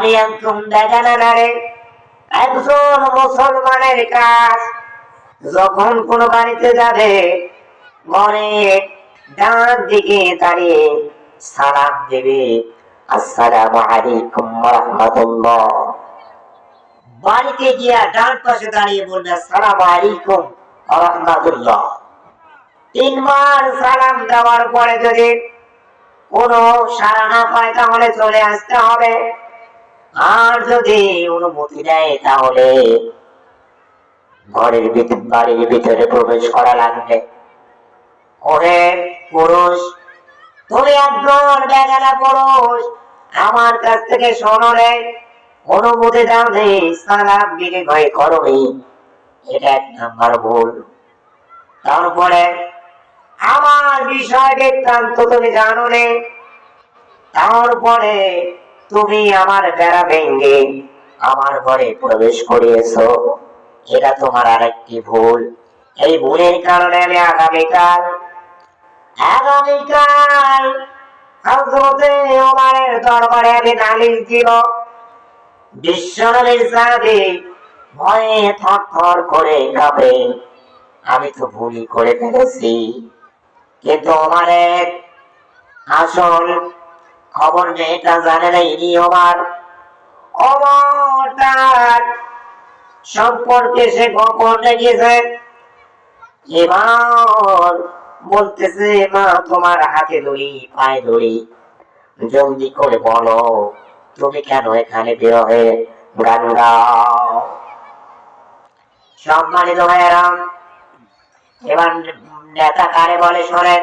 আমি একদম দেখা না রে একজন মুসলমানের কাজ, যখন কোনো বাড়িতে যাবে ঘরের ডান দিকে দাঁড়িয়ে সালাম দেবে। আসসালামু আলাইকুম রাহমাতুল্লাহ বাড়িতে গিয়া ডান পাশে দাঁড়িয়ে বলবে, আসসালামু আলাইকুম রাহমাতুল্লাহ তিনবার সালাম দেওয়ার পরে যদি কোনো সারা না পায়, তাহলে চলে আসতে হবে। আর যদি অনুমতি দেয় তাহলে ঘরের ভিতর বাড়ির ভিতরে প্রবেশ করা লাগবে। ওরে পুরুষ, তুমি একজন বেগানা পুরুষ, আমার কাছ থেকে শোনো রে, অনুমতি দাও রে সালাম দিকে ভয় করো এটা এক নাম্বার ভুল। তারপরে, আমার বিষয় বৃত্তান্ত তুমি জানো নে। তারপরে তুমি আমার বেড়া ভেঙ্গে আমার ঘরে প্রবেশ করিয়েছো। এটা তোমার আরেকটি ভুল। এই ভুলের কারণে আমি আগামীকাল আগামীকাল হজরতে ওমারের দরবারে আমি দিব। সাথে ভয়ে থর করে কাঁপে। আমি তো ভুলই করে ফেলেছি। কিন্তু ওমারের আসল খবর মেয়েটা জানে না ইনি আমার অমরটার সম্পর্কে সে গোপন রেখেছে। এবার বলতেছে, মা, তোমার হাতে ধরি পায়ে ধরি জলদি করে বলো, তুমি কেন এখানে বের হয়ে গান গাও সম্মানিত ভাইয়েরা, এবার নেতা কারে বলে শোনেন?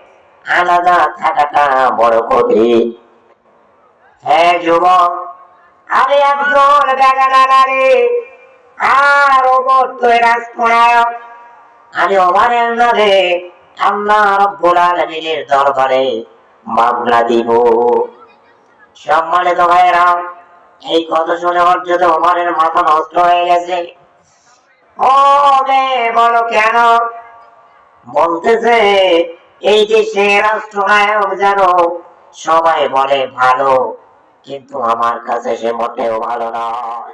আলাদা থাকাটা বড় হ্যাঁ যুবক একজন বেগানা নারী, আর আমি ওভারের আলামিনের দরবারে মামলা দিব। সম্মানিত ভাইয়েরা, এই কথা শুনে ওর যদি ওমরের মাথা নষ্ট হয়ে গেছে ও বলো কেন? বলতেছে এই যে সে রাষ্ট্রনায়ক যেন সবাই বলে ভালো, কিন্তু আমার কাছে সে মোটেও ভালো নয়।